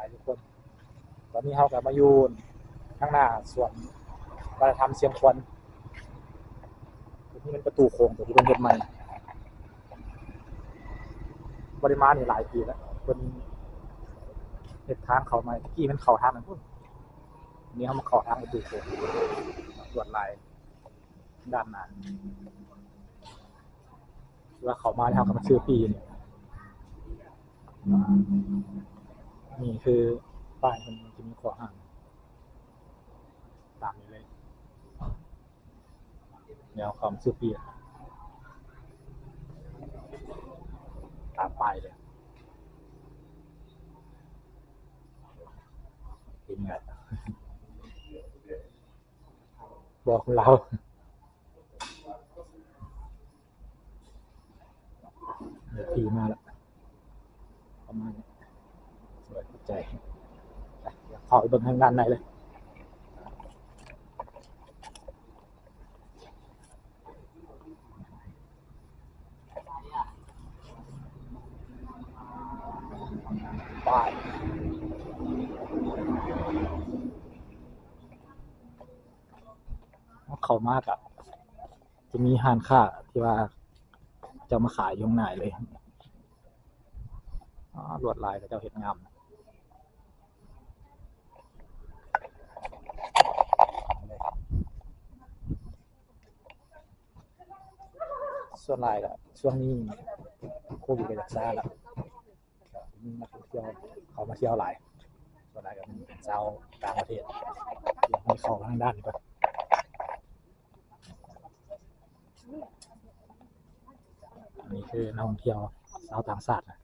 ายทุกคน ตอนนี้เขากับมายู่ข้างหน้าสวนวัฒนธรรมเชียงควนตัวนี้เป็นประตูโค้งตัวที่เป็นเฮ็ดใหม่ปริมาณนี่หลายปีแล้วเป็นเฮ็ดทางเขาใหม่กี้มันเข้าทางนั้นพุ่นนี้เขามาเข้าทางประตูโค้งตรวจลายด้านหน้าว่าเขามาแล้วเขาก็มาซื้อปีนี่ นี่คือป้ายมันจะมีขวาห่างตามนี้เลย แนวความซื้อปีตามป้ายเลยเห็นไงบอกเราเดี๋ยวทีมาแล้วประมาณนี้ ใจเดี๋ยวข้าไปบิ่งทางด้านในเลยไปเขามากอะ จะมีหานค่าที่ว่าจะมาขายยข้างในเลยลวดลายก็เจ้าเห็ดงาม ส่วนลายก็ช่วงนี้โควิดก็จะซาแล้วมีนักท่องเที่ยวเขามาเที่ยวหลาย ส่วนลายก็เป็นชาวต่างประเทศเดี๋ยวให้เขาทางด้านนี้ก่อนอันนี้คือนักท่องเที่ยวชาวต่างชาตินะ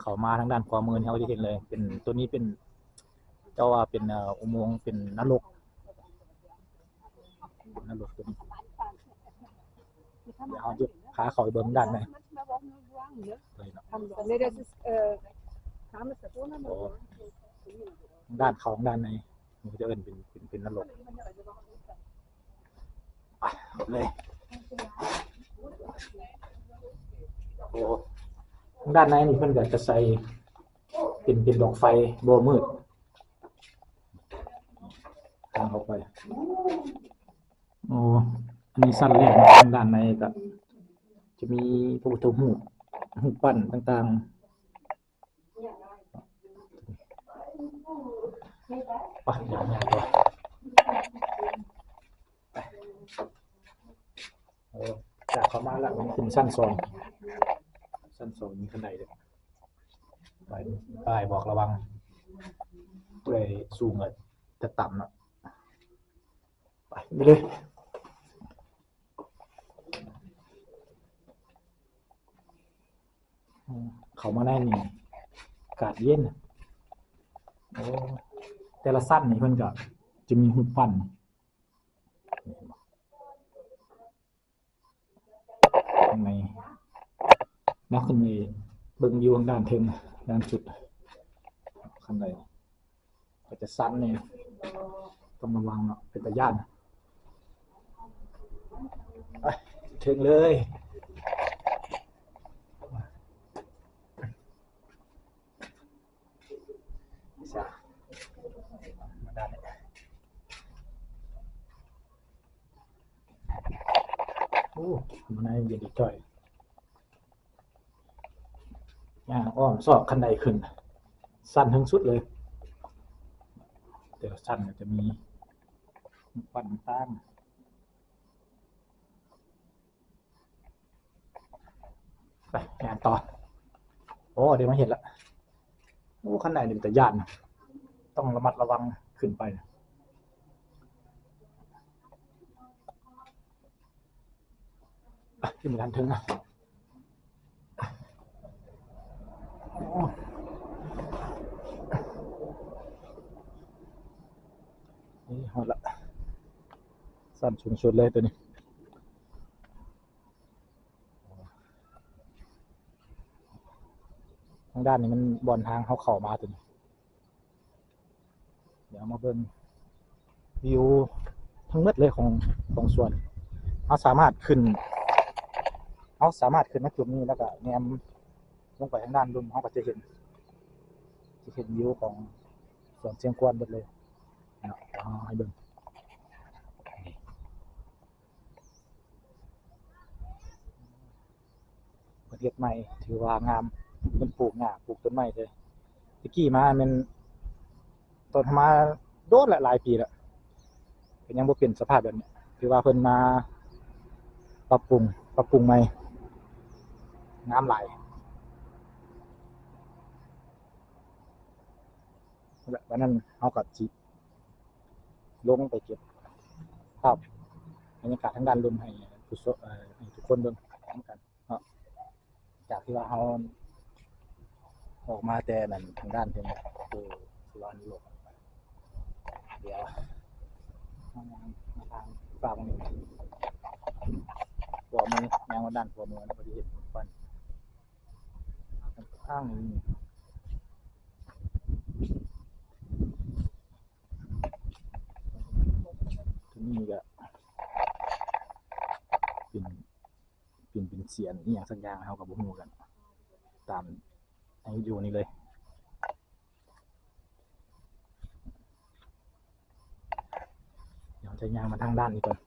เขามาทางด้านขวามือนี่เขาจะเห็นเลย เป็นตัวนี้เป็นเจ้าว่าเป็นอุโมงค์เป็นนรกนรกตัวนี้ เดี๋ยวเขาจะพาเขาไปเบิ้งด้านในเลยเนาะ Nee, dat is eh Kamers daarvoor naar โอ้ด้านเขาด้านในมันจะเอินเป็นเป็นเป็นนรกไปเอาเลยโอ้ด้านในนี่เพิ่นก็จะใส่เป็นเป็นดอกไฟโบมืดทางเข้าไปโอ้ อันนี้สั้นแรกทางด้านในก็จะมีพระพุทธรูปรูปปั้นต่างๆไปยวมาต่อไปจากเขามาล้วมันขึ้นชั้นสองชั้นสองมีขั้นใดเลยไปป้ายบอกระวังเลยสูงเลยจะต่ำเนาะไปไปเลย อืม เขามาได้นี่อากาศเย็นโอ้แต่ละสั้นนี่เพิ่นก็จะมีหุบปั้นข้างในนักขึ้นในเบิ่งวิวงด้านเทิงด้านสุดข้างในก็จะสั้นเนี่ยต้องระวังเนาะเป็นตะย่านไปถึงเลย จ้ะมาด้โอ้มันน่าเย็นดีจ่อยย่างอ้อมซอกคันใดขึ้น สั้นทั้งสุดเลยเดี๋ยวสั้นจะมีปันต้านไปงานต่อ โอ้ เดี๋ยวมาเห็นละโอ้ข้างในนี่เป็นตะย่านนะ ต้องระมัดระวังขึ้นไปนะที่มันทันถึงนะนี่หมดละสั้นสูงสุดเลยตัวนี้ทางด้านนี้มันบอลทางเขาเข่ามาตัวนี้ เดี๋ยวมาเบิ่งวิวทั้งหมดเลยของของสวนเขาสามารถขึ้นเขาสามารถขึ้นมาจุดนี้แล้วก็แนมลงไปทางด้านดุมเขาก็จะเห็น จะเห็นวิวของสวนเชียงกวนหมดเลยเอาให้เบิ่งนี่ประเทศใหม่ถือว่างามเป็นปลูกหญ้าปลูกต้นไม้เลยตะกี้มามัน ต้นมาโดนละหลายปีแล้วก็นยังบ่เปลี่ยนสภาพแบบนี้ถือว่าเพิ่นมาปรับปรุงปรับปรุงใหม่งามหลแหลวันนั้นเอากับจิลงไปเก็บภาพบรรยากาศทั้งด้านลมให้ผู้ชมให้ทุกคนเบิ่งพร้อมกันเนาะจากที่ว่าเขาออกมาแต่นั่นทางด้านเพียงคือสุวรรณโลก เดี๋ยวมามาทางฝั่งนี้หัวมือยางมาด้านหัวมือนะพอดีเห็นควันข้างนี้ที่นี่ก็เป็นเป็นเป็นเสียนอหย่างสักอย่างเขากับบุ้งกัน ตามในวิดีโอนี้เลย เดี๋ยว จะยางมาทางด้านนี้ก่อน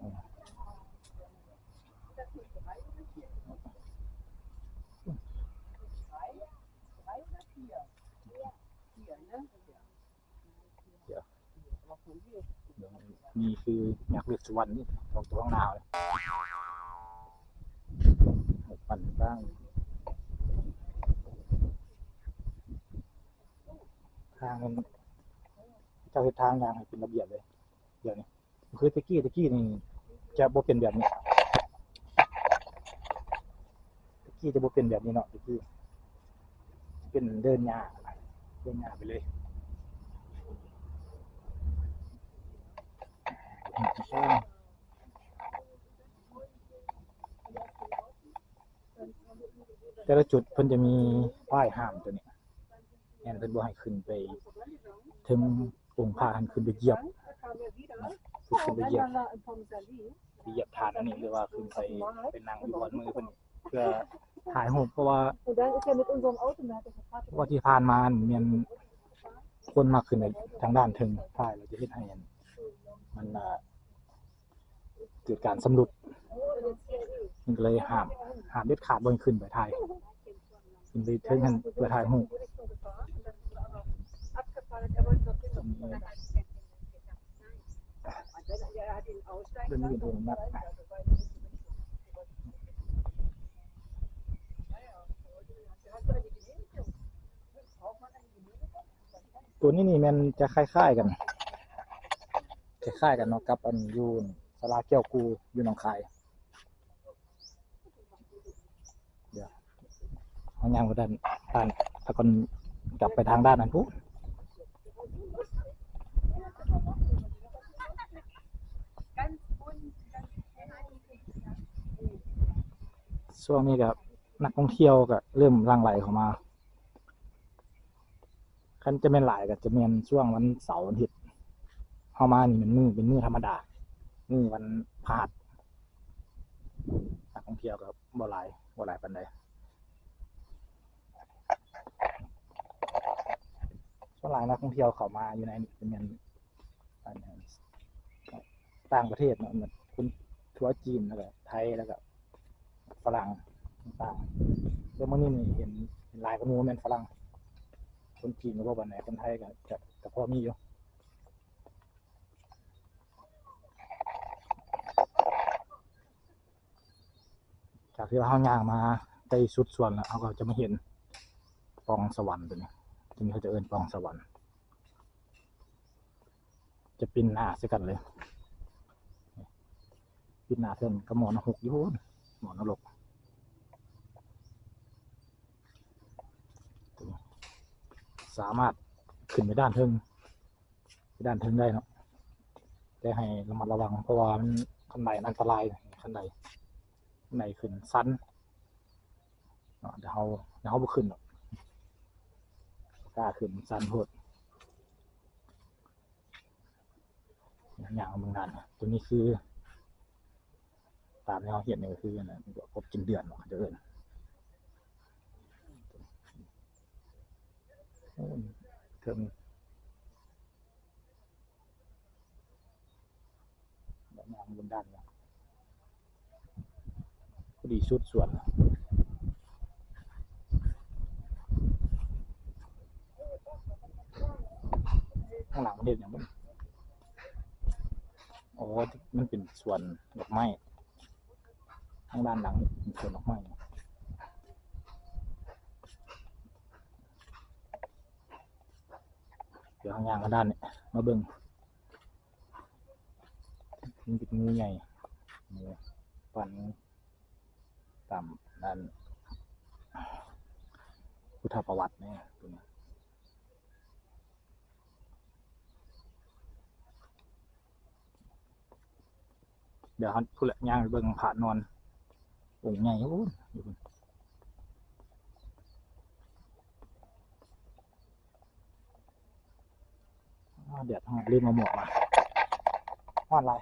อ๋อเดี๋ยวนี่คือยักษ์เวสสุวรรณนี่ตรงตัวข้างหน้าเลยปั่นบ้างทางมัน เจ้าเฮ็ดทางยางให้เป็นระเบียบเลย เดี๋ยวนี้คือตะกี้ตะกี้นี่จะบ่เป็นแบบนี้ตะกี้จะบ่เป็นแบบนี้เนาะตะกี้เป็นเดินหญ้าเดินหญ้าไปเลยแต่ละจุดเพิ่นจะมีป้ายห้ามตัวนี้แอนเพิ่นบ่ให้ขึ้นไป ถึง องค์พระหันขึ้นไปเหยียบขึ้นไปเหยียบไปเหยียบฐานอันนี้หรือว่าขึ้นไปเป็นนางอยู่บนมือเพิ่นเพื่อถ่ายรูปเพราะว่าว่าที่ผ่านมาเนี่มันคนมาขึ้นในทางด้านถึงถ่ายเราจะเฮ็ดให้อันมันเกิดการสำรุดมันเลยห้ามห้ามเด็ดขาดบ่ให้ขึ้นไปถ่ายขึ้นไปถึงหันเพื่อถ่ายรู wenn er hat ihn aussteigen เรื่องนี้ lassen. ดูนัด Hast du eine Genehmigung? Braucht man eine Genehmigung? ตัวนี้นี่มันจะคล้ายๆกัน คล้ายๆกันเนาะกับอันยูนสลาเกียวกูอยู่หนองคาย เดี๋ยวเอายางไปด้านด้านถ้าคนกลับไปทางด้านนั้นปุ๊บ ช่วงนี้กับนักท่องเที่ยวก็เริ่มหลังไหลเข้ามาคันจะเป็นหลายก็จะเป็นช่วงวันเสาร์วันอาทิตย์เข้ามานี่มันมือเป็นมือธรรมดามือวันพฤหัสนักท่องเที่ยวก็บ่หลายบ่หลายปานใดส่วนหลายนักท่องเที่ยวเข้ามาอยู่ในนี่เป็นต่างประเทศเนาะเหมือนคุณทัวร์จีนแล้วก็ไทยแล้วก็ รั่งต่างๆเมื่อนี้นี่เห็นเห็นลายคนนู้นเป็นฝรั่ง คนจีนก็บ่ปานไหนคนไทยก็จะก็พอมีอยู่จากที่ว่าเฮาย่างมาใกล้สุดส่วนแล้วเขาก็จะมาเห็นปองสวรรค์ตัวนี้ที่นี่เขาจะเอิ้นปองสวรรค์ จะปินหน้าใส่กันเลยปินหน้าเส้นก็หมอนหกอยู่นหมอนรก สามารถขึ้นไปด้านเทิงไปด้านเทิงได้เนาะแต่ให้ระมัดระวัง เพราะว่ามันขันไดอันตรายขันไดขันขึ้นสั้นเนาะเดี๋ยวเขาเดี๋ยวเขาบ่ขึ้นหรอกกล้าขึ้นสั้นโพดอย่างอาเมืองนั้นตัวนี้คือ ตามที่เขาเห็นเนี่ยก็คืออันนะครบกินเดือนเนาะจะเอิน เทิงแบบยางบนด้านเนี่ยพอดีชุดส่วนข้างหลังเห็นอย่างมันโอ้มันเป็นส่วนดอกไม้ ข้างด้านหลังเป็นส่วนดอกไม้ เดี๋ยวข้างล่างก็ด้านนี้มาเบิ่งมันเป็นงูใหญ่งูปันต่ำด้านพุทธประวัติเนี่ยตัวนี้เดี๋ยวเขาพูดละย่างเบิ่งผ่านนอนองค์ใหญ่โอ้ยอยู่ พุ่นอ้าวเดี๋ยวลืมเอาหมวกมาว่านอะไร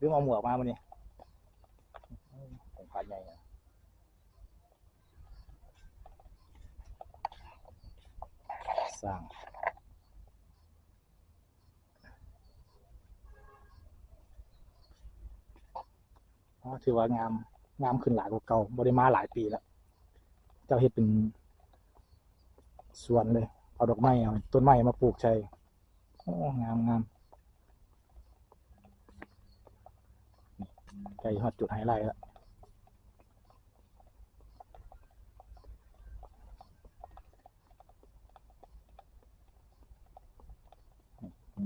ลืมเอาหมวกมาวันนี้องค์ผ่านใหญ่อะสร้างถือว่างามงามขึ้นหลายกว่าเก่าบริมาหลายปีแล้ว เจ้าเฮ็ดเป็นสวนเลย เอาดอกไม้เอาต้นไม้มาปลูกใช่ โอ้งามงามใกล้ฮอดจุดไฮไลท์แล้ว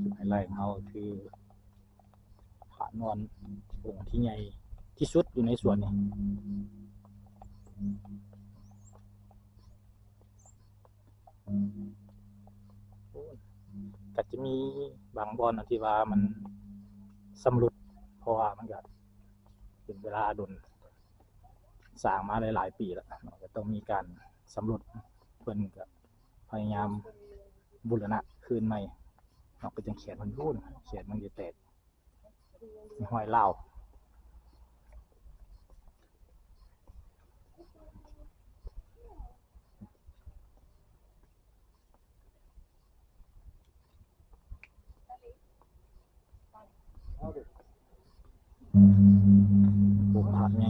จุดไฮไลท์ของเราคือผานอนองค์ที่ใหญ่ที่สุดอยู่ในสวนนี่ ก็จะมีบางบอลที่ว่ามันสำรุดเพราะว่ามันก็เป็นเวลาดุนสร้างมาหลาย ๆ ปีแล้วก็ต้องมีการสำรวจเพื่อนก็พยายามบุรณะคืนใหม่เนาะก็จังเขียนมันรุ่นเขียนมันจะแตกห้อยเล่า ปลูกผักไง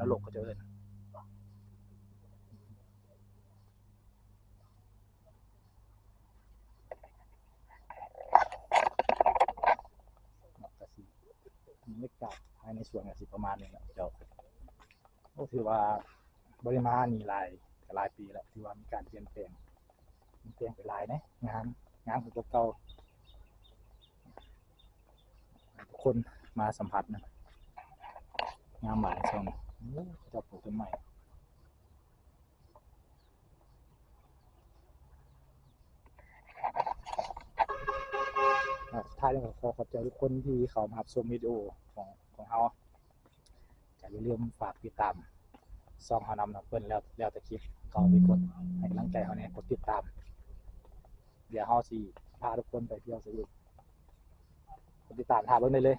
นรกก็จะเอินก็สิบรรยากาศภายในส่วนก็สิประมาณนี้แหละเจ้าก็ถือว่าบริมาณนี่หลายหลายปีแล้วที่ว่ามีการเปลี่ยนแปลงเปลี่ยนไปหลายนะงานงานของตัวเก่าทุกคนมาสัมผัสนะงามหลายช่อง โอ้เจะปลูกต้นใหม่ท้ายแล้วก็ขอขอบใจทุกคนที่เขามาชมวิดีโอของของเราจะอย่าลืมฝากติดตามซองเขานำนะเพิ่อนแล้วแล้วแต่คลิปเขาไปกดให้กำลังใจเขาเนี่ยกดติดตาม เดี๋ยวเขาสิพาทุกคนไปเที่ยวสนุกกดติดตามทาเบิ่งได้เลย